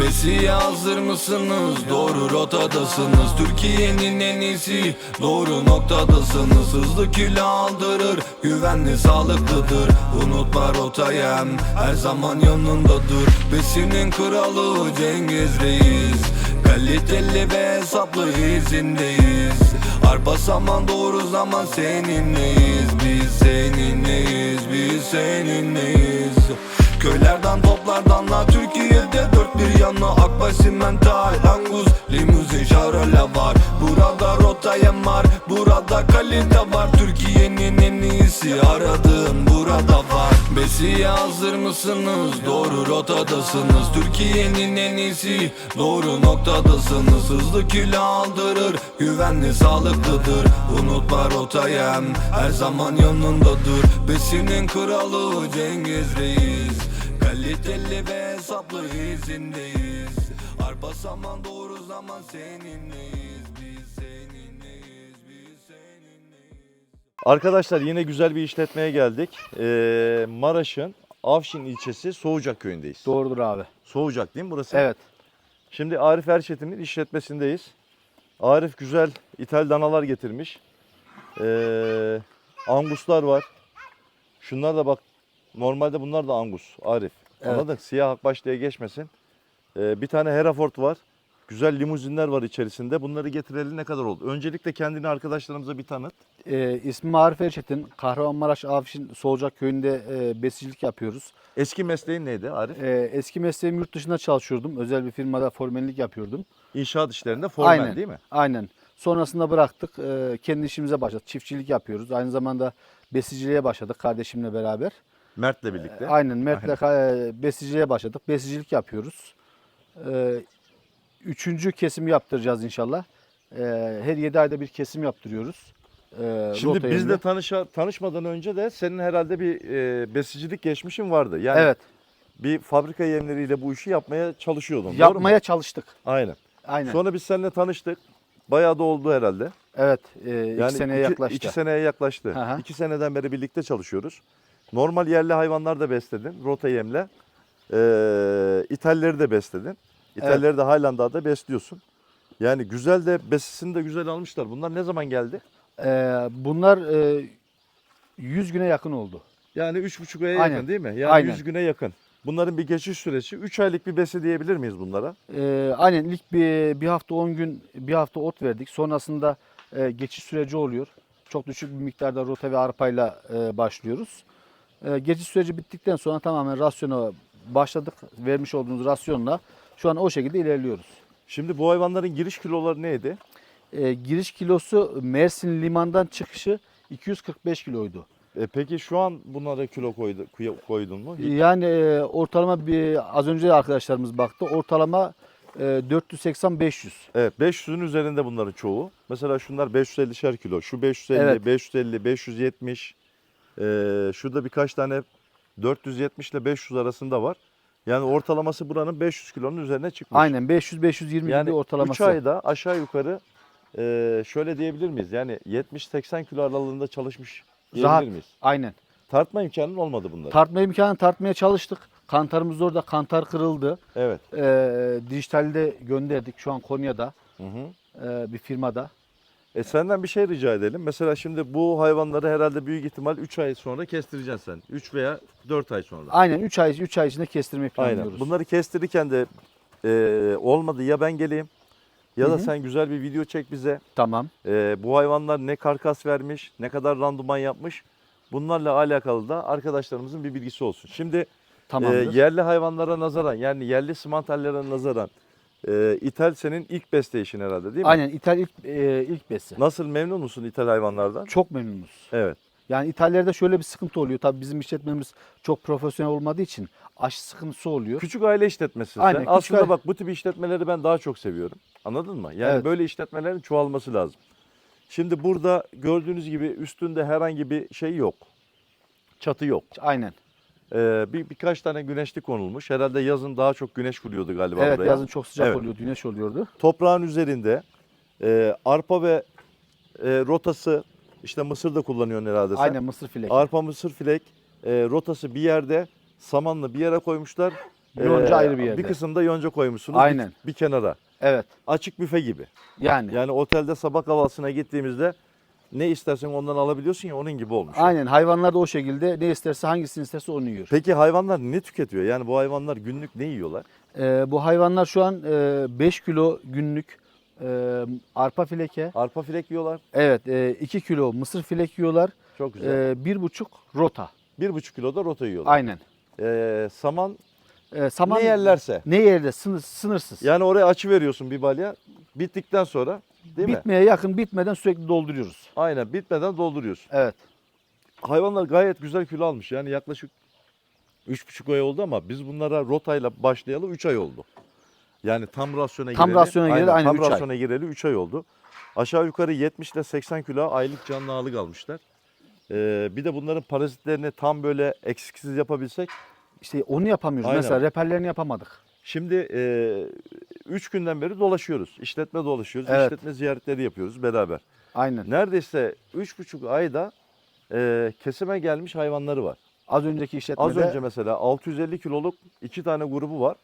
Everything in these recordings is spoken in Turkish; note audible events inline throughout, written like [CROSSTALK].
Besiye hazır mısınız? Doğru rotadasınız. Türkiye'nin en iyisi. Doğru noktadasınız. Hızlı kilo aldırır. Güvenli sağlıklıdır. Unutma rotayem. Her zaman yanındadır. Besinin kralı Cengiz Reis. Kaliteli ve hesaplı izindeyiz. Arpa saman doğru zaman seninleyiz. Biz seninleyiz Biz seninleyiz Köylerden toplardan la Türkiye'de dört bir yanı Akbaş simental Angus limuzin şarole var. Burada rotayem var Burada kalite var. Türkiye'nin en iyisi Aradığım burada var. Besiye hazır mısınız? Doğru rotadasınız. Türkiye'nin en iyisi Doğru noktadasınız. Hızlı kilo aldırır Güvenli sağlıklıdır. Unutma rotayem Her zaman yanındadır. Besinin kralı Cengiz Reis Kaliteli ve hesaplı izindeyiz Arpa saman doğru zaman seninleyiz Biz seninleyiz Biz seninleyiz Arkadaşlar yine güzel bir işletmeye geldik. Ee, Maraş'ın Avşin ilçesi Soğucak köyündeyiz. Doğrudur abi. Soğucak değil mi burası? Evet. Şimdi Arif Erçetin'in işletmesindeyiz. Arif güzel ithal danalar getirmiş. Ee, anguslar var. Şunlar da bak normalde bunlar da angus Arif. Evet. Anladın? Siyah akbaş diye geçmesin. Ee, bir tane Hereford var. Güzel limuzinler var içerisinde. Bunları getireli ne kadar oldu? Öncelikle kendini arkadaşlarımıza bir tanıt. Ee, ismim Arif Erçetin. Kahramanmaraş Avşin Soğucak köyünde e, besicilik yapıyoruz. Eski mesleğin neydi Arif? Ee, eski mesleğim yurt dışında çalışıyordum. Özel bir firmada formenlik yapıyordum. İnşaat işlerinde formen Aynen. değil mi? Aynen. Sonrasında bıraktık. Ee, kendi işimize başladık. Çiftçilik yapıyoruz. Aynı zamanda besiciliğe başladık kardeşimle beraber. Mert'le birlikte. Aynen Mert'le e, besiciliğe başladık. Besicilik yapıyoruz. Ee, üçüncü kesim yaptıracağız inşallah. Ee, her yedi ayda bir kesim yaptırıyoruz. Ee, Şimdi bizle tanışa, tanışmadan önce de senin herhalde bir e, besicilik geçmişin vardı. Yani evet bir fabrika yemleriyle bu işi yapmaya çalışıyordun. yapmaya çalıştık. Aynen. Aynen. Sonra biz seninle tanıştık. Bayağı da oldu herhalde. evet e, Yani iki seneye iki, yaklaştı. iki seneye yaklaştı. Hı. İki seneden beri birlikte çalışıyoruz. Normal yerli hayvanlar da besledin. Rota yemle. Ee, İtalleri de besledin. İtalleri de Highland'da besliyorsun. Yani güzel de besisini de güzel almışlar. Bunlar ne zaman geldi? Ee, bunlar e, 100 güne yakın oldu. Yani 3,5 aya Aynen. yakın değil mi? Yani Aynen. 100 güne yakın. Bunların bir geçiş süreci 3 aylık bir besi diyebilir miyiz bunlara? Ee, aynen ilk bir, bir hafta 10 gün bir hafta ot verdik. Sonrasında e, geçiş süreci oluyor. Çok düşük bir miktarda rota ve arpayla e, başlıyoruz. E, geçiş süreci bittikten sonra tamamen rasyona başladık. Vermiş olduğumuz rasyonla şu an o şekilde ilerliyoruz. Şimdi bu hayvanların giriş kiloları neydi? E, giriş kilosu Mersin limandan çıkışı 245 kiloydu. E peki şu an bunlara kilo koydu, koydun mu? Hiç- Yani e, ortalama bir az önce arkadaşlarımız baktı. Ortalama e, 480-500. Evet 500'ün üzerinde bunların çoğu. Mesela şunlar 550'şer kilo. Şu 550, Evet. 550, 570. Ee, şurada birkaç tane 470 ile 500 arasında var. Yani ortalaması buranın 500 kilonun üzerine çıkmış. Aynen 500-520 gibi Yani bir 3 ortalaması. ayda aşağı yukarı e, şöyle diyebilir miyiz? Yani 70-80 kilo aralığında çalışmış diyebilir Rahat. miyiz? Aynen. Tartma imkanın olmadı bunların. Tartma imkanı tartmaya çalıştık. Kantarımız orada. Kantar kırıldı. evet. Ee, dijitalde gönderdik. Şu an Konya'da Hı hı. e, bir firmada. E senden bir şey rica edelim. Mesela şimdi bu hayvanları herhalde büyük ihtimal 3 ay sonra kestireceksin sen. 3 veya 4 ay sonra. Aynen 3 ay 3 ay içinde kestirmeyi planlıyoruz. Aynen. Bunları kestirirken de e, olmadı ya ben geleyim ya da hı. sen güzel bir video çek bize. Tamam. E, bu hayvanlar ne karkas vermiş, ne kadar randıman yapmış. Bunlarla alakalı da arkadaşlarımızın bir bilgisi olsun. Şimdi e, Tamamdır. yerli hayvanlara nazaran yani yerli simantallere nazaran e, ithal senin ilk besleyişin herhalde değil mi? Aynen İthal ilk e, ilk besi. Nasıl memnun musun ithal hayvanlardan? Çok memnunuz. Evet. Yani İtalya'da şöyle bir sıkıntı oluyor. Tabii bizim işletmemiz çok profesyonel olmadığı için aşı sıkıntısı oluyor. Küçük aile işletmesi. Aynen, küçük Aslında aile- bak bu tip işletmeleri ben daha çok seviyorum. Anladın mı? Yani Evet. böyle işletmelerin çoğalması lazım. Şimdi burada gördüğünüz gibi üstünde herhangi bir şey yok. Çatı yok. Aynen. Ee, bir birkaç tane güneşlik konulmuş. Herhalde yazın daha çok güneş vuruyordu galiba Evet buraya. yazın çok sıcak Evet. oluyor, güneş oluyordu. Toprağın üzerinde e, arpa ve e, rotası işte mısır da kullanıyorsun herhalde sen. Aynen mısır fileki. Arpa mısır filek e, rotası bir yerde samanlı bir yere koymuşlar. Yonca Ee, ayrı bir yerde. Bir kısımda yonca koymuşsunuz. Aynen. Bir, bir kenara. Evet. Açık büfe gibi. Yani. Yani otelde sabah kahvaltısına gittiğimizde ne istersen ondan alabiliyorsun ya onun gibi olmuş. Aynen. Hayvanlar da o şekilde ne isterse hangisini isterse onu yiyor. Peki hayvanlar ne tüketiyor? Yani bu hayvanlar günlük ne yiyorlar? Ee, bu hayvanlar şu an 5 kilo günlük e, arpa fileke. Arpa filek yiyorlar. Evet. 2 kilo mısır filek yiyorlar. Çok güzel. E, bir buçuk rota. bir buçuk kilo da rota yiyorlar. Aynen. Ee, saman, E, saman ne yerlerse. Ne yerde sınır, sınırsız. Yani oraya açı veriyorsun bir balya. Bittikten sonra değil mi? Bitmeye yakın bitmeden sürekli dolduruyoruz. Aynen bitmeden dolduruyorsun. Evet. Hayvanlar gayet güzel kilo almış. Yani yaklaşık 3,5 ay oldu ama biz bunlara rotayla başlayalı 3 ay oldu. Yani tam rasyona Tam gireli. rasyona gireli aynen tam üç ay. rasyona gireli 3 ay oldu. Aşağı yukarı 70 ile 80 kilo aylık canlı ağırlık almışlar. Ee, bir de bunların parazitlerini tam böyle eksiksiz yapabilsek. İşte onu yapamıyoruz. Aynen. Mesela reperlerini yapamadık. Şimdi 3 günden beri dolaşıyoruz. İşletme dolaşıyoruz. Evet. İşletme ziyaretleri yapıyoruz beraber. Aynen. Neredeyse 3,5 ayda e, kesime gelmiş hayvanları var. Az önceki işletmede Az önce mesela 650 kiloluk iki tane grubu var.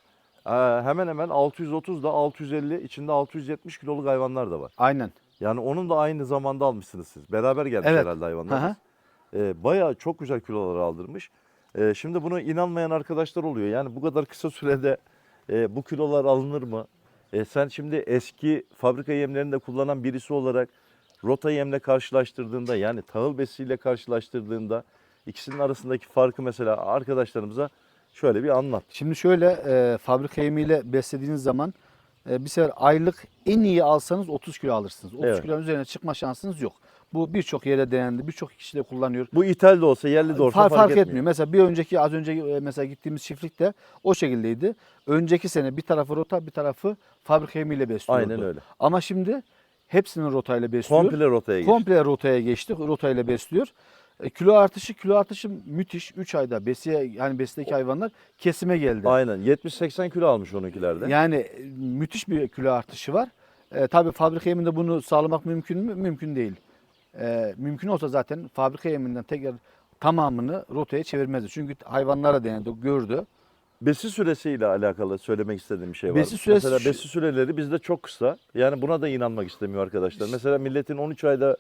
Ee, hemen hemen 630 da 650 içinde 670 kiloluk hayvanlar da var. aynen. Yani onun da aynı zamanda almışsınız siz. Beraber gelmiş Evet. herhalde hayvanlar. Ee, bayağı çok güzel kilolar aldırmış. Ee, şimdi buna inanmayan arkadaşlar oluyor. Yani bu kadar kısa sürede e, bu kilolar alınır mı? E, sen şimdi eski fabrika yemlerinde kullanan birisi olarak rota yemle karşılaştırdığında yani tahıl besiyle karşılaştırdığında ikisinin arasındaki farkı mesela arkadaşlarımıza şöyle bir anlat. Şimdi şöyle e, fabrika yemiyle beslediğiniz zaman bir sefer aylık en iyi alsanız 30 kilo alırsınız. 30 Evet. kilonun üzerine çıkma şansınız yok. Bu birçok yere denendi. Birçok kişi de kullanıyor. Bu ithal de olsa yerli de olsa Far- fark, fark etmiyor. Mesela bir önceki az önce e, mesela gittiğimiz çiftlikte o şekildeydi. Önceki sene bir tarafı rota bir tarafı fabrika yemiyle besliyordu. Aynen öyle. Ama şimdi hepsini rotayla besliyor. Komple rotaya geç. Komple rotaya geçtik. Rotayla besliyor. E, kilo artışı kilo artışı müthiş. 3 ayda besiye yani besideki hayvanlar kesime geldi. Aynen 70-80 kilo almış onunkilerde. Yani e, müthiş bir kilo artışı var. E, tabii fabrika yeminde bunu sağlamak mümkün mü? Mümkün değil. E, mümkün olsa zaten fabrika yeminden tekrar tamamını rotaya çevirmezdi. Çünkü hayvanlara denendi, gördü. Besi süresiyle alakalı söylemek istediğim bir şey var. Besi süresi Mesela besi süreleri bizde çok kısa. Yani buna da inanmak istemiyor arkadaşlar. Mesela milletin 13 ayda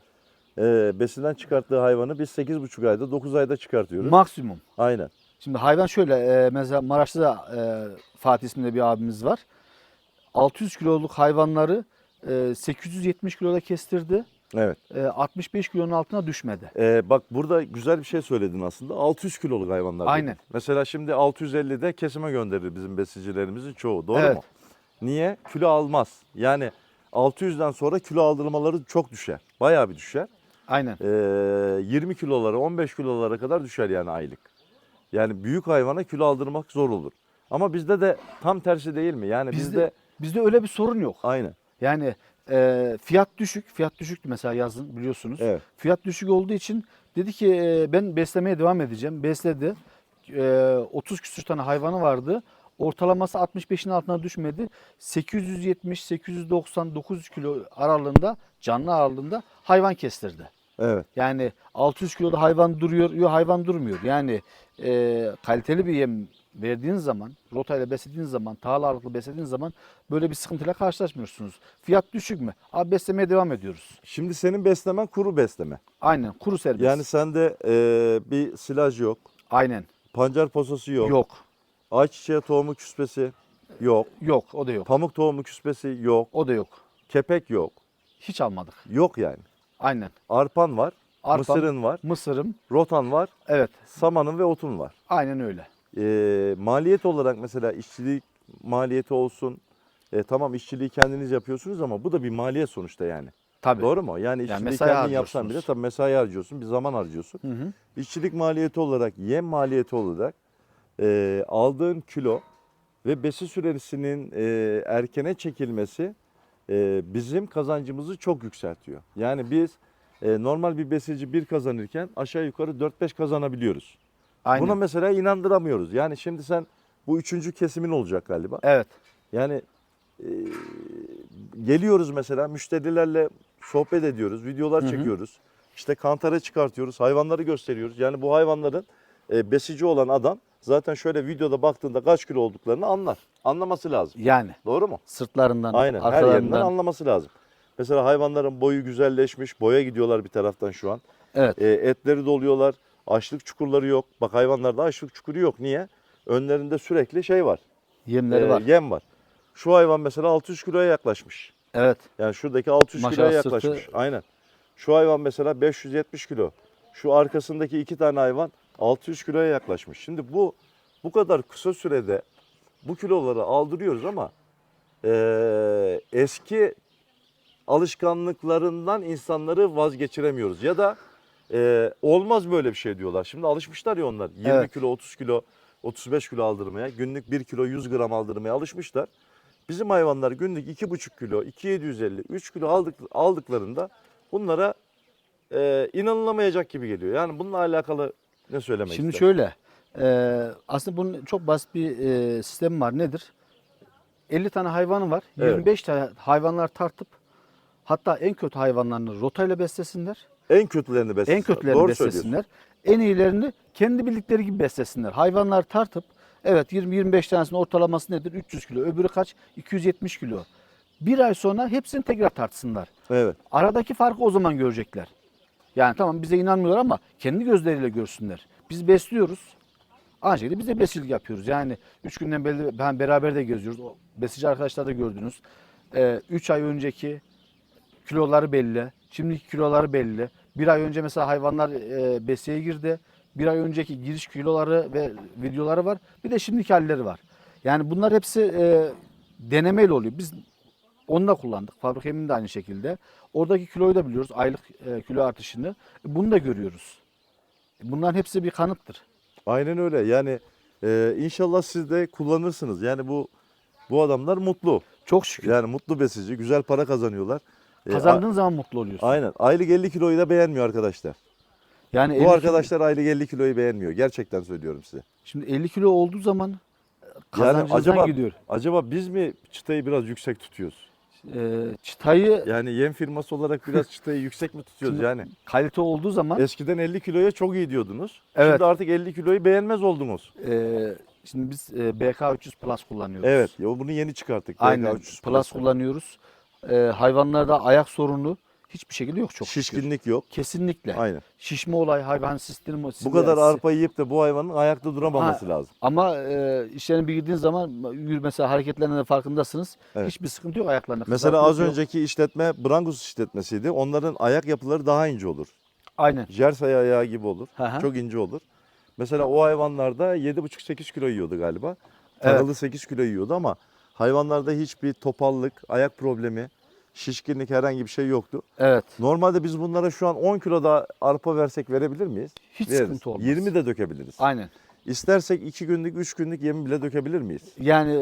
e, besinden çıkarttığı hayvanı biz 8,5 ayda 9 ayda çıkartıyoruz. Maksimum. Aynen. Şimdi hayvan şöyle e, mesela Maraş'ta da e, Fatih isminde bir abimiz var. 600 kiloluk hayvanları e, 870 kiloda kestirdi. Evet. E, 65 kilonun altına düşmedi. Ee, bak burada güzel bir şey söyledin aslında. 600 kiloluk hayvanlar. dedin. Aynen. Mesela şimdi 650'de kesime gönderir bizim besicilerimizin çoğu. Doğru Evet. mu? Niye? Kilo almaz. Yani 600'den sonra kilo aldırmaları çok düşer. Bayağı bir düşer. Aynen. Ee, 20 kilolara 15 kilolara kadar düşer yani aylık. Yani büyük hayvana kilo aldırmak zor olur. Ama bizde de tam tersi değil mi? Yani bizde, Bizde bizde öyle bir sorun yok. aynen. Yani e, fiyat düşük. Fiyat düşüktü mesela yazın biliyorsunuz. Evet. Fiyat düşük olduğu için dedi ki e, ben beslemeye devam edeceğim. Besledi. E, 30 küsür tane hayvanı vardı. Ortalaması 65'in altına düşmedi. 870, 890, 900 kilo aralığında canlı ağırlığında hayvan kestirdi. Evet. Yani 600 kiloda hayvan duruyor, yok hayvan durmuyor. Yani e, kaliteli bir yem verdiğiniz zaman, rotayla beslediğiniz zaman, tahıl ağırlıklı beslediğiniz zaman böyle bir sıkıntıyla karşılaşmıyorsunuz. Fiyat düşük mü? Abi beslemeye devam ediyoruz. Şimdi senin beslemen kuru besleme. Aynen kuru serbest. Yani sende e, bir silaj yok. Aynen. Pancar posası yok. Yok. Ayçiçeği tohumu küspesi yok. Yok o da yok. Pamuk tohumu küspesi yok. O da yok. Kepek yok. Hiç almadık. Yok yani. Aynen. Arpan var. Arpa, Mısırın var. Mısırım. Rotan var. Evet. Samanın ve otun var. Aynen öyle. E, maliyet olarak mesela işçilik maliyeti olsun. E, tamam işçiliği kendiniz yapıyorsunuz ama bu da bir maliyet sonuçta yani. Tabii. Doğru mu? Yani işçiliği mesai kendin yapsan bile tabii mesai harcıyorsun, bir zaman harcıyorsun. Hı hı. İşçilik maliyeti olarak, yem maliyeti olarak e, aldığın kilo ve besi süresinin e, erkene çekilmesi e, bizim kazancımızı çok yükseltiyor. Yani biz e, normal bir besici bir kazanırken aşağı yukarı 4-5 kazanabiliyoruz. Aynen. Buna mesela inandıramıyoruz. Yani şimdi sen bu üçüncü kesimin olacak galiba. Evet. Yani e, geliyoruz mesela müşterilerle sohbet ediyoruz, videolar Hı hı. çekiyoruz. İşte kantara çıkartıyoruz, hayvanları gösteriyoruz. Yani bu hayvanların e, besici olan adam zaten şöyle videoda baktığında kaç kilo olduklarını anlar. Anlaması lazım. Yani Doğru mu? sırtlarından, Aynen her yerinden arkalarından. anlaması lazım. Mesela hayvanların boyu güzelleşmiş, boya gidiyorlar bir taraftan şu an. Evet. E, etleri doluyorlar, açlık çukurları yok. Bak hayvanlarda açlık çukuru yok. Niye? Önlerinde sürekli şey var, Yemleri e, var. yem var. Şu hayvan mesela 600 kiloya yaklaşmış. Evet. Yani şuradaki 600 Maşallah kiloya sırtı- yaklaşmış. Aynen. Şu hayvan mesela 570 kilo. Şu arkasındaki iki tane hayvan 600 kiloya yaklaşmış. Şimdi bu bu kadar kısa sürede bu kiloları aldırıyoruz ama eee, eski alışkanlıklarından insanları vazgeçiremiyoruz. Ya da eee, olmaz böyle bir şey diyorlar. Şimdi alışmışlar ya onlar. 20 Evet. kilo, 30 kilo, 35 kilo aldırmaya, günlük 1 kilo 100 gram aldırmaya alışmışlar. Bizim hayvanlar günlük 2,5 kilo, 2,750, 3 kilo aldık, aldıklarında bunlara eee inanılamayacak gibi geliyor. Yani bununla alakalı ne söylemek Şimdi istersin? şöyle. e, aslında bunun çok basit bir e, sistemi var. Nedir? 50 tane hayvanı var. Evet. 25 tane hayvanlar tartıp hatta en kötü hayvanlarını rotayla beslesinler. En kötülerini beslesinler. En kötülerini Doğru beslesinler. En iyilerini kendi bildikleri gibi beslesinler. Hayvanlar tartıp evet 20-25 tanesinin ortalaması nedir? 300 kilo. Öbürü kaç? 270 kilo. Bir ay sonra hepsini tekrar tartsınlar. Evet. Aradaki farkı o zaman görecekler. Yani tamam bize inanmıyorlar ama kendi gözleriyle görsünler. Biz besliyoruz. Aynı şekilde biz de besicilik yapıyoruz. Yani üç günden beri ben beraber de geziyoruz. O besici arkadaşlar da gördünüz. Ee, üç ay önceki kiloları belli. Şimdiki kiloları belli. Bir ay önce mesela hayvanlar e, besiye girdi. Bir ay önceki giriş kiloları ve videoları var. Bir de şimdiki halleri var. Yani bunlar hepsi e, denemeyle oluyor. Biz onu da kullandık. Fabrika emini de aynı şekilde. Oradaki kiloyu da biliyoruz. Aylık e, kilo artışını. Bunu da görüyoruz. Bunların hepsi bir kanıttır. Aynen öyle. Yani e, inşallah siz de kullanırsınız. Yani bu bu adamlar mutlu. Çok şükür. Yani mutlu besici, güzel para kazanıyorlar. E, Kazandığın zaman mutlu oluyorsun. aynen. Aylık 50 kiloyu da beğenmiyor arkadaşlar. Yani Bu 50 kilo- arkadaşlar aylık 50 kiloyu beğenmiyor. Gerçekten söylüyorum size. şimdi 50 kilo olduğu zaman e, kazancınızdan acaba- gidiyor. Acaba biz mi çıtayı biraz yüksek tutuyoruz? Ee, çıtayı Yani yem firması olarak biraz [LAUGHS] çıtayı yüksek mi tutuyoruz Şimdi- yani? kalite olduğu zaman Eskiden 50 kiloya çok iyi diyordunuz. Evet. Şimdi artık 50 kiloyu beğenmez oldunuz. e, şimdi biz e, BK 300 Plus kullanıyoruz. Evet. Ya bunu yeni çıkarttık. Aynen. BK 300 Plus Plus. kullanıyoruz. E, hayvanlarda ayak sorunu hiçbir şekilde yok çok şükür. Şişkinlik yok. Kesinlikle. Aynen. Şişme olay hayvan sistemi Bu kadar arpa yiyip de bu hayvanın ayakta duramaması Ha, lazım. Ama e, işlerine bir girdiğiniz zaman mesela hareketlerine de farkındasınız. Evet. Hiçbir sıkıntı yok ayaklarında. Mesela az yok. önceki işletme Brangus işletmesiydi. Onların ayak yapıları daha ince olur. Aynen. Jersey ayağı gibi olur. Hı hı. Çok ince olur. Mesela o hayvanlarda 7,5-8 kilo yiyordu galiba. Evet. Taralı 8 kilo yiyordu ama hayvanlarda hiçbir topallık, ayak problemi, şişkinlik herhangi bir şey yoktu. Evet. Normalde biz bunlara şu an 10 kilo da arpa versek verebilir miyiz? Hiç Veririz. sıkıntı olmaz. 20 de dökebiliriz. Aynen. İstersek 2 günlük, 3 günlük yemi bile dökebilir miyiz? Yani e,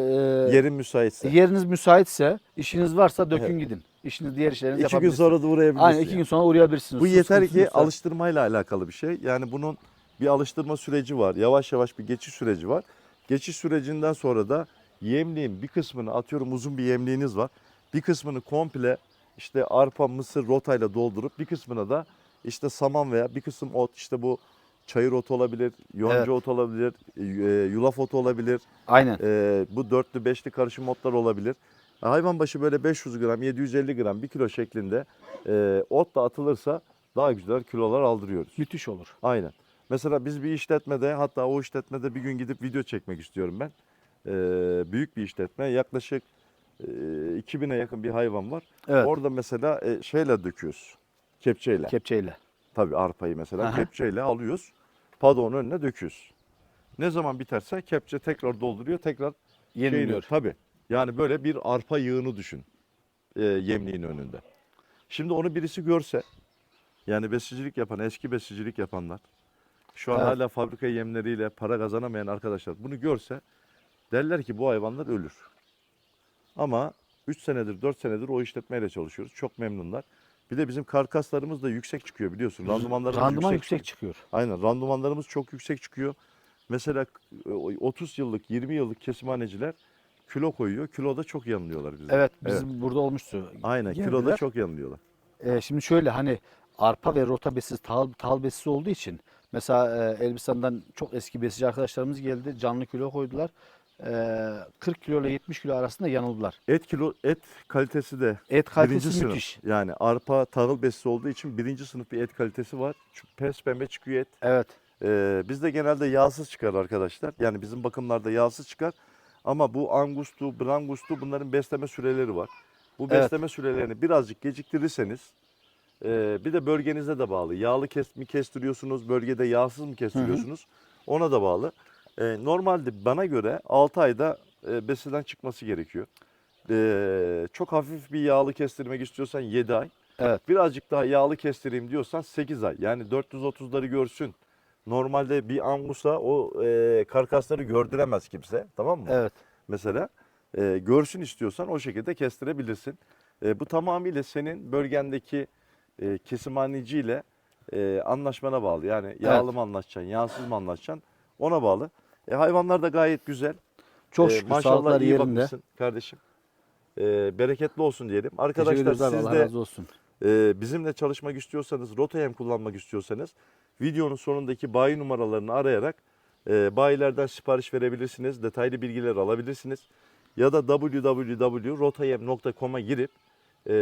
Yerin müsaitse. yeriniz müsaitse, işiniz varsa dökün Evet. gidin. İşiniz diğer işlerinizi İki gün yapabilirsiniz. sonra da uğrayabiliriz. Aynen iki gün sonra uğrayabilirsiniz. Bu Su yeter ki yoksa. alıştırmayla alakalı bir şey. Yani bunun bir alıştırma süreci var. Yavaş yavaş bir geçiş süreci var. Geçiş sürecinden sonra da yemliğin bir kısmını atıyorum uzun bir yemliğiniz var. Bir kısmını komple işte arpa, mısır, rotayla doldurup bir kısmına da işte saman veya bir kısım ot işte bu çayır otu olabilir, yonca Evet. otu olabilir, e, yulaf otu olabilir. Aynen. E, bu dörtlü beşli karışım otlar olabilir. Hayvan başı böyle 500 gram, 750 gram, 1 kilo şeklinde e, ot da atılırsa daha güzel kilolar aldırıyoruz. Müthiş olur. Aynen. Mesela biz bir işletmede hatta o işletmede bir gün gidip video çekmek istiyorum ben. E, büyük bir işletme yaklaşık e, 2000'e yakın bir hayvan var. Evet. Orada mesela e, şeyle döküyoruz. Kepçeyle. Kepçeyle. Tabii arpayı mesela Aha. kepçeyle alıyoruz. Padonun önüne döküyoruz. Ne zaman biterse kepçe tekrar dolduruyor, tekrar Yeniliyor. Şeyini- tabii. Yani böyle bir arpa yığını düşün. E, yemliğin önünde. Şimdi onu birisi görse, yani besicilik yapan, eski besicilik yapanlar, şu an Evet. hala fabrika yemleriyle para kazanamayan arkadaşlar bunu görse derler ki bu hayvanlar ölür. Ama 3 senedir, 4 senedir o işletmeyle çalışıyoruz. Çok memnunlar. Bir de bizim karkaslarımız da yüksek çıkıyor biliyorsun. Randımanlarımız Randıman yüksek, yüksek çıkıyor. Aynen randımanlarımız çok yüksek çıkıyor. Mesela e, 30 yıllık 20 yıllık kesimhaneciler kilo koyuyor. Kiloda çok yanılıyorlar bize. Evet bizim burada olmuştu. Aynen Geldiler. kiloda çok yanılıyorlar. Ee, şimdi şöyle hani arpa ve rota besiz, tahıl, tahıl besiz olduğu için Mesela e, Elbistan'dan çok eski besici arkadaşlarımız geldi. Canlı kilo koydular. E, 40 kilo ile 70 kilo arasında yanıldılar. Et kilo et kalitesi de Et birinci kalitesi sınıf. müthiş. Yani arpa tahıl besisi olduğu için birinci sınıf bir et kalitesi var. Çünkü pes pembe çıkıyor et. Evet. Ee, bizde genelde yağsız çıkar arkadaşlar. Yani bizim bakımlarda yağsız çıkar. Ama bu angustu, brangustu bunların besleme süreleri var. Bu Evet. besleme sürelerini birazcık geciktirirseniz e, bir de bölgenize de bağlı. Yağlı kes mi kestiriyorsunuz, bölgede yağsız mı kestiriyorsunuz ona da bağlı. E, normalde bana göre 6 ayda e, besiden çıkması gerekiyor. E, çok hafif bir yağlı kestirmek istiyorsan 7 ay. Evet. Birazcık daha yağlı kestireyim diyorsan 8 ay. Yani 430'ları görsün. Normalde bir angusa o e, karkasları gördüremez kimse. Tamam mı? Evet. Mesela e, görsün istiyorsan o şekilde kestirebilirsin. E, bu tamamıyla senin bölgendeki e, kesimhaneciyle e, anlaşmana bağlı. Yani yağlı mı anlaşacaksın, yağsız mı anlaşacaksın ona bağlı. E, hayvanlar da gayet güzel. Çok E, şükür maşallah iyi yerinde. bakmışsın kardeşim. E, bereketli olsun diyelim. Arkadaşlar siz Allah de razı olsun. ee, bizimle çalışmak istiyorsanız, Rotayem kullanmak istiyorsanız videonun sonundaki bayi numaralarını arayarak e, bayilerden sipariş verebilirsiniz. Detaylı bilgiler alabilirsiniz. Ya da www.rotayem.com'a girip e,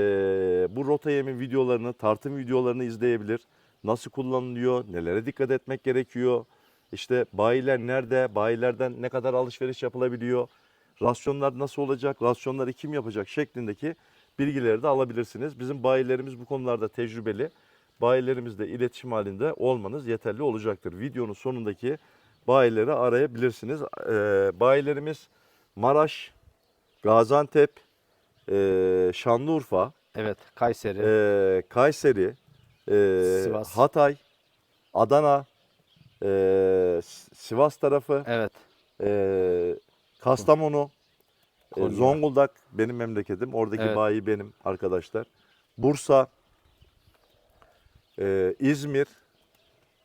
bu Rotayem'in videolarını, tartım videolarını izleyebilir. Nasıl kullanılıyor, nelere dikkat etmek gerekiyor, işte bayiler nerede, bayilerden ne kadar alışveriş yapılabiliyor, rasyonlar nasıl olacak, rasyonları kim yapacak şeklindeki bilgileri de alabilirsiniz. Bizim bayilerimiz bu konularda tecrübeli. Bayilerimizle iletişim halinde olmanız yeterli olacaktır. Videonun sonundaki bayileri arayabilirsiniz. Ee, bayilerimiz Maraş, Gaziantep, e, Şanlıurfa, Evet. Kayseri. e, Kayseri, e, Sivas. Hatay, Adana, e, Sivas tarafı, Evet. e, Kastamonu, e, Konya. Zonguldak benim memleketim. Oradaki Evet. bayi benim arkadaşlar. Bursa, e, İzmir,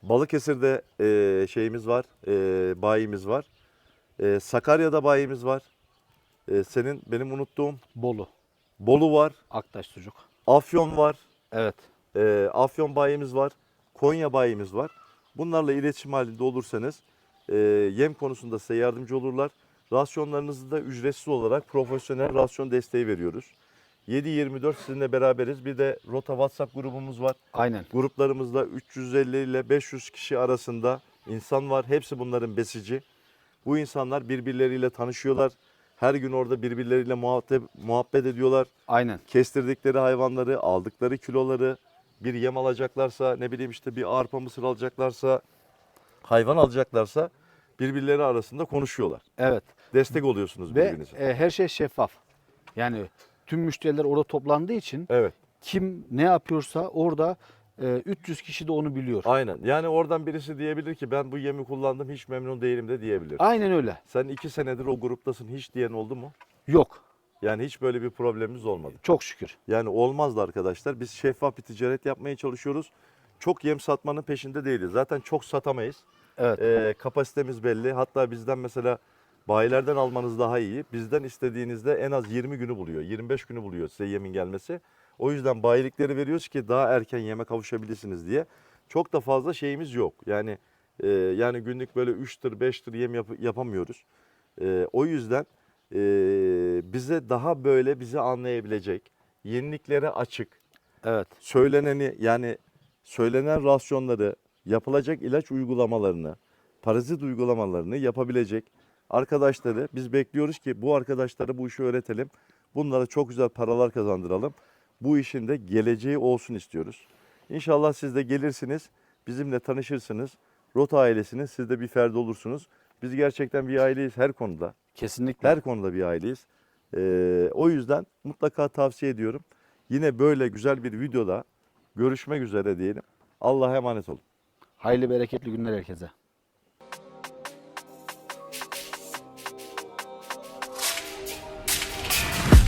Balıkesir'de e, şeyimiz var, e, bayimiz var. E, Sakarya'da bayimiz var. E, senin benim unuttuğum Bolu. Bolu var, Aktaş sucuk. Afyon var. Evet. E, Afyon bayimiz var. Konya bayimiz var. Bunlarla iletişim halinde olursanız e, yem konusunda size yardımcı olurlar. Rasyonlarınızı da ücretsiz olarak profesyonel rasyon desteği veriyoruz. 7-24 sizinle beraberiz. Bir de Rota WhatsApp grubumuz var. Aynen. Gruplarımızda 350 ile 500 kişi arasında insan var. Hepsi bunların besici. Bu insanlar birbirleriyle tanışıyorlar. Her gün orada birbirleriyle muhabbet, muhabbet ediyorlar Aynen. kestirdikleri hayvanları, aldıkları kiloları, bir yem alacaklarsa, ne bileyim işte bir arpa mısır alacaklarsa, hayvan alacaklarsa birbirleri arasında konuşuyorlar. Evet. Destek oluyorsunuz Ve birbirinize. e, her şey şeffaf. Yani tüm müşteriler orada toplandığı için Evet, kim ne yapıyorsa orada e, 300 kişi de onu biliyor. aynen. Yani oradan birisi diyebilir ki ben bu yemi kullandım hiç memnun değilim de diyebilir. Aynen öyle. Sen iki senedir o gruptasın hiç diyen oldu mu? Yok. Yani hiç böyle bir problemimiz olmadı. Çok şükür. Yani olmazdı arkadaşlar. Biz şeffaf bir ticaret yapmaya çalışıyoruz. Çok yem satmanın peşinde değiliz. Zaten çok satamayız. Evet. Ee, kapasitemiz belli. Hatta bizden mesela bayilerden almanız daha iyi. Bizden istediğinizde en az 20 günü buluyor. 25 günü buluyor size yemin gelmesi. O yüzden bayilikleri veriyoruz ki daha erken yeme kavuşabilirsiniz diye. Çok da fazla şeyimiz yok. Yani e, yani günlük böyle 3 tır 5 tır yem yap- yapamıyoruz. E, o yüzden e, bize daha böyle bizi anlayabilecek, yeniliklere açık, Evet. söyleneni yani söylenen rasyonları, yapılacak ilaç uygulamalarını, parazit uygulamalarını yapabilecek arkadaşları biz bekliyoruz ki bu arkadaşlara bu işi öğretelim. Bunlara çok güzel paralar kazandıralım. Bu işin de geleceği olsun istiyoruz. İnşallah siz de gelirsiniz, bizimle tanışırsınız. Rota ailesinin siz de bir ferdi olursunuz. Biz gerçekten bir aileyiz her konuda. Kesinlikle. Her konuda bir aileyiz. Ee, o yüzden mutlaka tavsiye ediyorum. Yine böyle güzel bir videoda görüşmek üzere diyelim. Allah'a emanet olun. Hayırlı bereketli günler herkese.